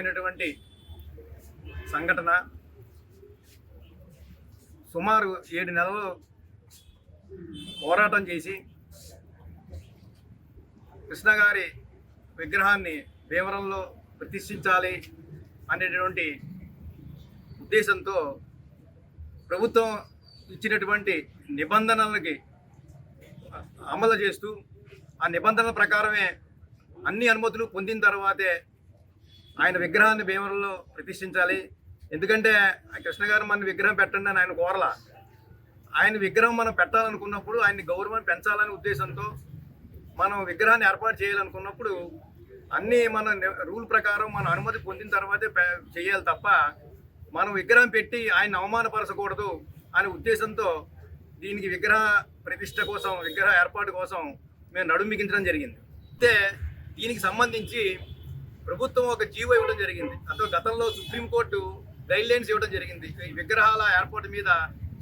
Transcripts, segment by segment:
బాధాకరమైనటువంటి సంఘటన. సుమారు ఏడు నెలలు పోరాటం చేసి కృష్ణగారి విగ్రహాన్ని భీమవరంలో ప్రతిష్ఠించాలి అనేటువంటి ఉద్దేశంతో ప్రభుత్వం ఇచ్చినటువంటి నిబంధనలకి అమలు చేస్తూ ఆ నిబంధనల ప్రకారమే అన్ని అనుమతులు పొందిన తర్వాతే ఆయన విగ్రహాన్ని భీమవరంలో ప్రతిష్ఠించాలి. ఎందుకంటే ఆ కృష్ణ గారు మన విగ్రహం పెట్టండి అని ఆయన కోరలా. ఆయన విగ్రహం మనం పెట్టాలనుకున్నప్పుడు ఆయన్ని గౌరవం పెంచాలనే ఉద్దేశంతో మనం విగ్రహాన్ని ఏర్పాటు చేయాలనుకున్నప్పుడు అన్నీ మన రూల్ ప్రకారం మన అనుమతి పొందిన తర్వాతే చేయాలి తప్ప మనం విగ్రహం పెట్టి ఆయన అవమానపరచకూడదు అనే ఉద్దేశంతో దీనికి విగ్రహ ప్రతిష్ట కోసం విగ్రహ ఏర్పాటు కోసం మేము నడుము జరిగింది. అయితే దీనికి సంబంధించి ప్రభుత్వం ఒక జీవో ఇవ్వడం జరిగింది. అతో గతంలో సుప్రీంకోర్టు గైడ్ లైన్స్ ఇవ్వడం జరిగింది. ఈ విగ్రహాల ఏర్పాటు మీద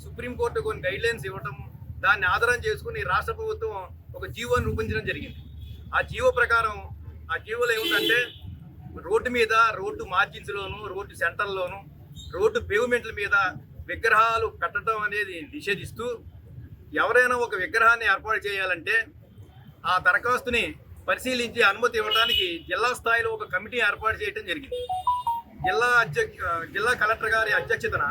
సుప్రీంకోర్టు కొన్ని గైడ్ లైన్స్ ఇవ్వటం దాన్ని ఆధారం చేసుకుని రాష్ట్ర ప్రభుత్వం ఒక జీవోని రూపొందించడం జరిగింది. ఆ జీవో ప్రకారం ఆ జీవోలో ఏముందంటే రోడ్డు మీద రోడ్డు మార్జిన్స్లోను రోడ్డు సెంటర్లోను రోడ్డు పేవ్మెంట్ల మీద విగ్రహాలు పెట్టడం అనేది నిషేధిస్తూ ఎవరైనా ఒక విగ్రహాన్ని ఏర్పాటు చేయాలంటే ఆ దరఖాస్తుని పరిశీలించి అనుమతి ఇవ్వడానికి జిల్లా స్థాయిలో ఒక కమిటీ ఏర్పాటు చేయడం జరిగింది. జిల్లా అధ్యక్ష జిల్లా కలెక్టర్ గారి అధ్యక్షతన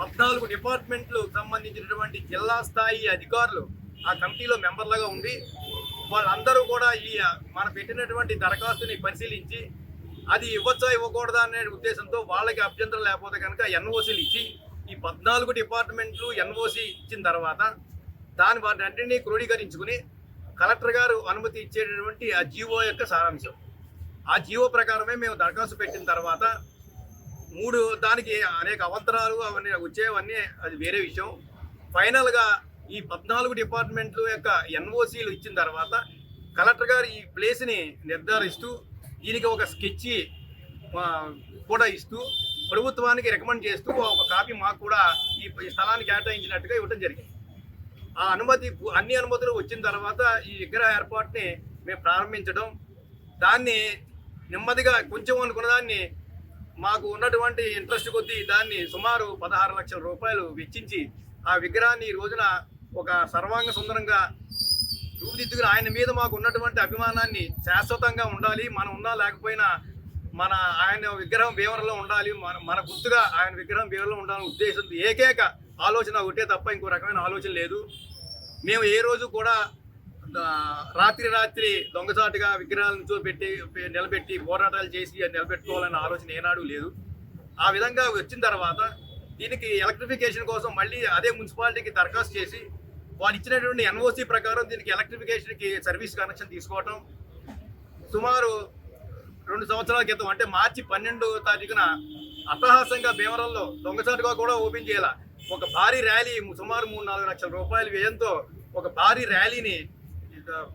పద్నాలుగు డిపార్ట్మెంట్లు సంబంధించినటువంటి జిల్లా స్థాయి అధికారులు ఆ కమిటీలో మెంబర్లుగా ఉండి వాళ్ళందరూ కూడా ఈ మన పెట్టినటువంటి దరఖాస్తుని పరిశీలించి అది ఇవ్వచ్చా ఇవ్వకూడదా అనే ఉద్దేశంతో వాళ్ళకి అభ్యంతరం లేకపోతే కనుక ఎన్ఓసీలు ఇచ్చి ఈ పద్నాలుగు డిపార్ట్మెంట్లు ఎన్ఓసి ఇచ్చిన తర్వాత దాని వాటిని అన్నింటినీ క్రోడీకరించుకుని కలెక్టర్ గారు అనుమతి ఇచ్చేటటువంటి ఆ జీవో యొక్క సారాంశం. ఆ జీవో ప్రకారమే మేము దరఖాస్తు పెట్టిన తర్వాత మూడు దానికి అనేక అవంతరాలు అవన్నీ వచ్చేవన్నీ అది వేరే విషయం. ఫైనల్గా ఈ పద్నాలుగు డిపార్ట్మెంట్లు యొక్క ఎన్ఓసీలు ఇచ్చిన తర్వాత కలెక్టర్ గారు ఈ ప్లేస్ని నిర్ధారిస్తూ దీనికి ఒక స్కెచ్ కూడా ఇస్తూ ప్రభుత్వానికి రికమెండ్ చేస్తూ ఒక కాపీ మాకు కూడా ఈ ఈ స్థలాన్ని కేటాయించినట్టుగా ఇవ్వడం జరిగింది. ఆ అనుమతి అన్ని అనుమతులు వచ్చిన తర్వాత ఈ విగ్రహ ఏర్పాటుని మేము ప్రారంభించడం. దాన్ని నెమ్మదిగా కొంచెం అనుకున్న దాన్ని మాకు ఉన్నటువంటి ఇంట్రెస్ట్ కొద్దీ దాన్ని సుమారు పదహారు లక్షల రూపాయలు వెచ్చించి ఆ విగ్రహాన్ని ఈ రోజున ఒక సర్వాంగ సుందరంగా రూపుదిద్దుకుని ఆయన మీద మాకు ఉన్నటువంటి అభిమానాన్ని శాశ్వతంగా ఉండాలి. మనం ఉన్నా లేకపోయినా మన ఆయన విగ్రహం భీమవరంలో ఉండాలి. మన మన గుర్తుగా ఆయన విగ్రహం భీమవరంలో ఉండాలని ఉద్దేశంతో ఏకైక ఆలోచన ఒకటే తప్ప ఇంకో రకమైన ఆలోచన లేదు. మేము ఏ రోజు కూడా రాత్రి రాత్రి దొంగచాటుగా విగ్రహాలను చూపెట్టి నిలబెట్టి పోరాటాలు చేసి అది ఆలోచన ఏనాడు లేదు. ఆ విధంగా వచ్చిన తర్వాత దీనికి ఎలక్ట్రిఫికేషన్ కోసం మళ్ళీ అదే మున్సిపాలిటీకి దరఖాస్తు చేసి వాళ్ళు ఇచ్చినటువంటి ఎన్ఓసి ప్రకారం దీనికి ఎలక్ట్రిఫికేషన్కి సర్వీస్ కనెక్షన్ తీసుకోవటం. సుమారు రెండు సంవత్సరాల క్రితం అంటే మార్చి పన్నెండో తారీఖున అట్టహాసంగా భీమవరంలో దొంగచాటుగా కూడా ఓపెన్ చేయాల. ఒక భారీ ర్యాలీ సుమారు మూడు నాలుగు లక్షల రూపాయల వ్యయంతో ఒక భారీ ర్యాలీని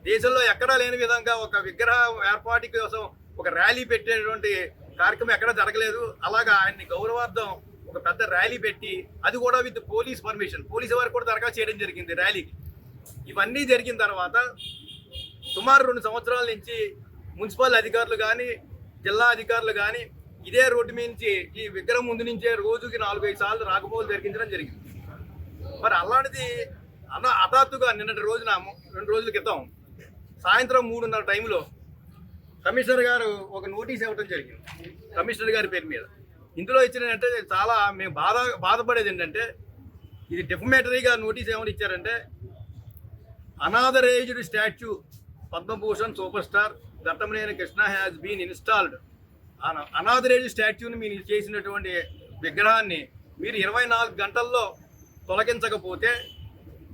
దేశంలో ఎక్కడా లేని విధంగా ఒక విగ్రహ ఏర్పాటు కోసం ఒక ర్యాలీ పెట్టేటువంటి కార్యక్రమం ఎక్కడా జరగలేదు. అలాగా ఆయన్ని గౌరవార్థం ఒక పెద్ద ర్యాలీ పెట్టి అది కూడా విత్ పోలీస్ పర్మిషన్. పోలీసు వారికి కూడా దరఖాస్తు చేయడం జరిగింది ర్యాలీకి. ఇవన్నీ జరిగిన తర్వాత సుమారు రెండు సంవత్సరాల నుంచి మున్సిపల్ అధికారులు కానీ జిల్లా అధికారులు కానీ ఇదే రోడ్డు నుంచి ఈ విగ్రహం ముందు నుంచే రోజుకి నాలుగైదు సార్లు రాకపోకలు జరిగించడం జరిగింది. మరి అలాంటిది అన్న హఠాత్తుగా నిన్నటి రోజున రెండు రోజుల క్రితం సాయంత్రం మూడున్నర టైంలో కమిషనర్ గారు ఒక నోటీస్ ఇవ్వడం జరిగింది. కమిషనర్ గారి పేరు మీద. ఇందులో ఇచ్చినంటే చాలా మేము బాధ బాధపడేది ఏంటంటే ఇది డెఫమేటరీగా నోటీస్ ఏమని ఇచ్చారంటే unauthorized statue Padma Bhushan super star Ghattamaneni Krishna has been installed unauthorized స్టాచ్యూని మీరు చేసినటువంటి విగ్రహాన్ని మీరు ఇరవై నాలుగు గంటల్లో తొలగించకపోతే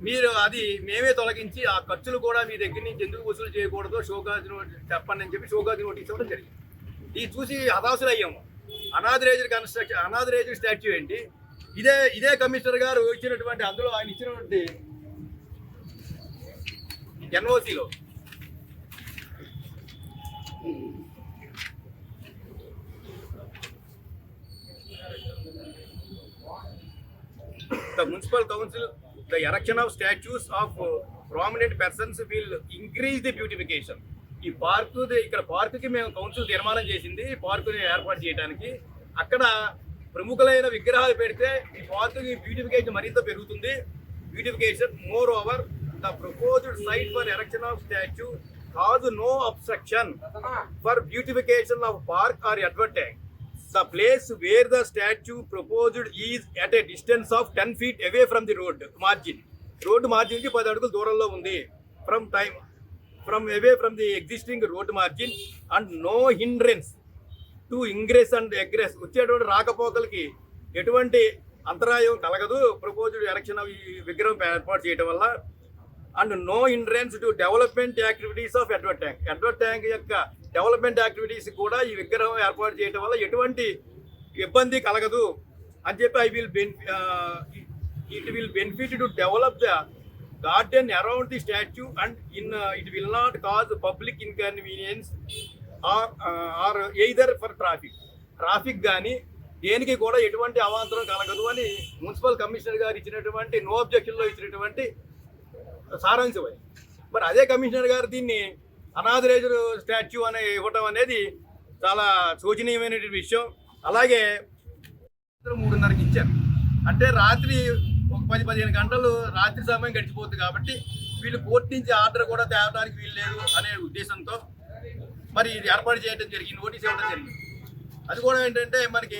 మీరు అది మేమే తొలగించి ఆ ఖర్చులు కూడా మీ దగ్గర నుంచి ఎందుకు వసూలు చేయకూడదు షోకాజ్ చెప్పండి అని చెప్పి షోకాజ్ నోటీస్ ఇవ్వడం జరిగింది. ఇది చూసి హతాశులు అయ్యాము అనాథరైజ్డ్ కన్స్ట్రక్షన్ అనాథరేజ్ స్టాచ్యూ ఏంటి? ఇదే ఇదే కమిషనర్ గారు ఇచ్చినటువంటి అందులో ఆయన ఇచ్చినటువంటి ఎన్ఓసిలో the municipal council, the erection of statues of uh, prominent persons will increase the beautification. ఈ పార్కు ఇక్కడ పార్కుకి మేము కౌన్సిల్ తీర్మానం చేసింది పార్కుని ఏర్పాటు చేయడానికి అక్కడ ప్రముఖులైన విగ్రహాలు పెడితే ఈ పార్కుకి బ్యూటిఫికేషన్ మరింత పెరుగుతుంది. Beautification moreover the proposed site for erection of statue cause no obstruction for beautification of park or advertise the place where the statue proposed is at a distance of 10 feet away from the road margin. Road మార్జిన్కి పది అడుగుల దూరంలో ఉంది. From time from away from the existing road margin and no hindrance to ingress and egress వచ్చేటువంటి రాకపోకలకి ఎటువంటి అంతరాయం కలగదు. Proposed election ఈ విగ్రహం ఏర్పాటు చేయడం వల్ల. And no hindrance to development activities of Edward tank tank యొక్క డెవలప్మెంట్ యాక్టివిటీస్ కూడా ఈ విగ్రహం ఏర్పాటు చేయడం వల్ల ఎటువంటి ఇబ్బంది కలగదు అని చెప్పి I will ben it will benefit to develop the garden around the statue and in it will not cause public inconvenience or or either for traffic traffic కానీ దేనికి కూడా ఎటువంటి అవాంతరం కలగదు అని మున్సిపల్ కమిషనర్ గారు ఇచ్చినటువంటి నో అబ్జెక్షన్లో ఇచ్చినటువంటి సారాంశం మరి అదే కమిషనర్ గారు దీన్ని అనాథరైజ్డ్ స్టాచ్యూ అనే ఇవ్వటం అనేది చాలా శోచనీయమైన విషయం. అలాగే మూడున్నరకి ఇచ్చారు. అంటే రాత్రి ఒక పది పదిహేను గంటలు రాత్రి సమయం గడిచిపోతుంది కాబట్టి వీళ్ళు కోర్టు నుంచి ఆర్డర్ కూడా తేవడానికి వీలు లేదు అనే ఉద్దేశంతో మరి ఇది ఏర్పాటు చేయడం జరిగింది నోటీస్ ఇవ్వడం జరిగింది. అది కూడా ఏంటంటే మనకి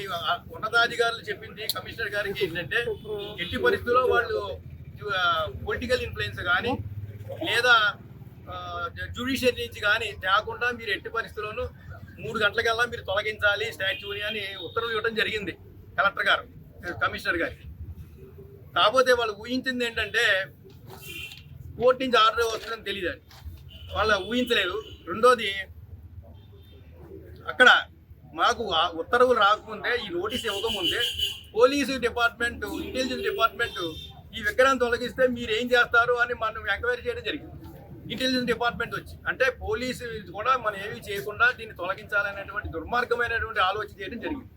ఉన్నతాధికారులు చెప్పింది కమిషనర్ గారికి ఏంటంటే ఎట్టి పరిస్థితుల్లో వాళ్ళు పొలిటికల్ ఇన్ఫ్లుయెన్స్ కానీ లేదా జ్యుడిషియరీ నుంచి కానీ తేకుండా మీరు ఎట్టి పరిస్థితుల్లోనూ మూడు గంటలకల్లా మీరు తొలగించాలి స్టాచ్యూని అని ఉత్తర్వులు ఇవ్వడం జరిగింది కలెక్టర్ గారు కమిషనర్ గారికి. కాకపోతే వాళ్ళు ఊహించింది ఏంటంటే కోర్టు నుంచి ఆర్డర్ వస్తుందని తెలియదు వాళ్ళు ఊహించలేదు. రెండోది అక్కడ మాకు ఉత్తర్వులు రాకముందే ఈ నోటీస్ ఇవ్వకముందే పోలీసు డిపార్ట్మెంట్ ఇంటెలిజెన్స్ డిపార్ట్మెంట్ ఈ విగ్రహం తొలగిస్తే మీరు ఏం చేస్తారు అని మనం ఎంక్వైరీ చేయడం జరిగింది. ఇంటెలిజెన్స్ డిపార్ట్మెంట్ వచ్చి అంటే పోలీసు కూడా మనం ఏమీ చేయకుండా దీన్ని తొలగించాలనేటువంటి దుర్మార్గమైనటువంటి ఆలోచన చేయడం జరిగింది.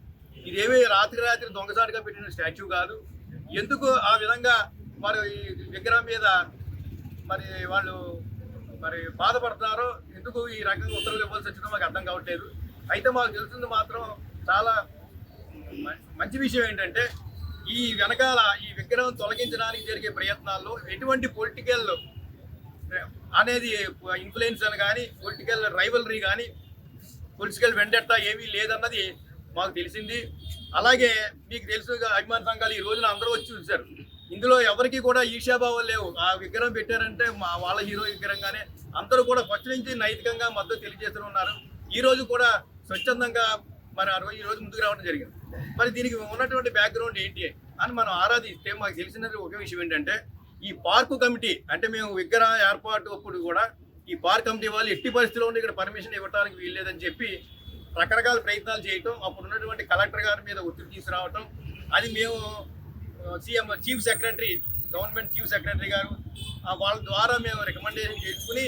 ఇదేమీ రాత్రి రాత్రి దొంగసాటుగా పెట్టిన స్టాచ్యూ కాదు. ఎందుకు ఆ విధంగా మరి ఈ విగ్రహం మీద మరి వాళ్ళు మరి బాధపడుతున్నారో ఎందుకు ఈ రకంగా ఉత్తర్వులు ఇవ్వాల్సి వచ్చిందో మాకు అర్థం కావట్లేదు. అయితే మాకు తెలిసింది మాత్రం చాలా మంచి విషయం ఏంటంటే ఈ వెనకాల ఈ విగ్రహం తొలగించడానికి జరిగే ప్రయత్నాల్లో ఎటువంటి పొలిటికల్ అనేది ఇన్ఫ్లుయెన్స్ అని కానీ పొలిటికల్ రైవలరీ కానీ పొలిటికల్ వెండెట్టా ఏమీ లేదన్నది మాకు తెలిసింది. అలాగే మీకు తెలుసు అభిమాన సంఘాలు ఈ రోజున అందరూ వచ్చి చూశారు. ఇందులో ఎవరికి కూడా ఈర్ష్యాభావం లేవు. ఆ విగ్రహం పెట్టారంటే మా వాళ్ళ హీరో విగ్రహంగానే అందరూ కూడా ఫస్ట్ నుంచి నైతికంగా మద్దతు తెలియజేస్తూ ఉన్నారు. ఈ రోజు కూడా స్వచ్ఛందంగా మరి ఆ రోజు ఈ రోజు ముందుకు రావడం జరిగింది. మరి దీనికి ఉన్నటువంటి బ్యాక్గ్రౌండ్ ఏంటి అని మనం ఆరాధిస్తే మాకు తెలిసినది ఒక విషయం ఏంటంటే ఈ పార్కు కమిటీ అంటే మేము విగ్రహ ఏర్పాటు అప్పుడు కూడా ఈ పార్క్ కమిటీ వాళ్ళు ఎట్టి పరిస్థితిలో ఇక్కడ పర్మిషన్ ఇవ్వడానికి వీల్లేదని చెప్పి రకరకాల ప్రయత్నాలు చేయటం అప్పుడు ఉన్నటువంటి కలెక్టర్ గారి మీద ఒత్తిడి తీసుకురావటం. అది మేము CM chief secretary government chief secretary గారు వాళ్ళ ద్వారా మేము రికమెండేషన్ చేసుకుని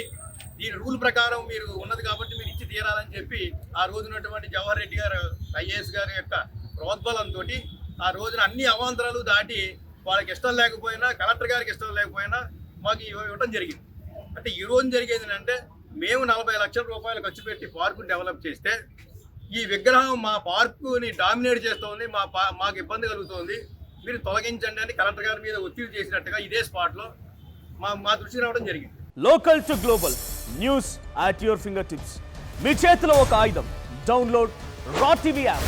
దీని రూల్ ప్రకారం మీరు ఉన్నది కాబట్టి మీరు ఇచ్చి తీరాలని చెప్పి ఆ రోజు ఉన్నటువంటి జవహర్ రెడ్డి గారు ఐఏఎస్ గారి యొక్క ప్రోద్బలంతో ఆ రోజున అన్ని అవాంతరాలు దాటి వాళ్ళకి ఇష్టం లేకపోయినా కలెక్టర్ గారికి ఇష్టం లేకపోయినా మాకు ఇవ్వ- ఇవ్వడం జరిగింది. అంటే ఈ రోజు జరిగేది అంటే మేము నలభై లక్షల రూపాయలు ఖర్చు పెట్టి పార్కుని డెవలప్ చేస్తే ఈ విగ్రహం మా పార్కుని డామినేట్ చేస్తోంది మా పా- మాకు ఇబ్బంది కలుగుతోంది. మీరు తొలగించండి అని కలెక్టర్ గారి మీద ఒత్తిడి చేసినట్టుగా ఇదే స్పాట్లో మా మా దృష్టికి రావడం జరిగింది. Local to global news at your finger tips మీ చేతిలో ఒక ఆయుధం. Download R TV app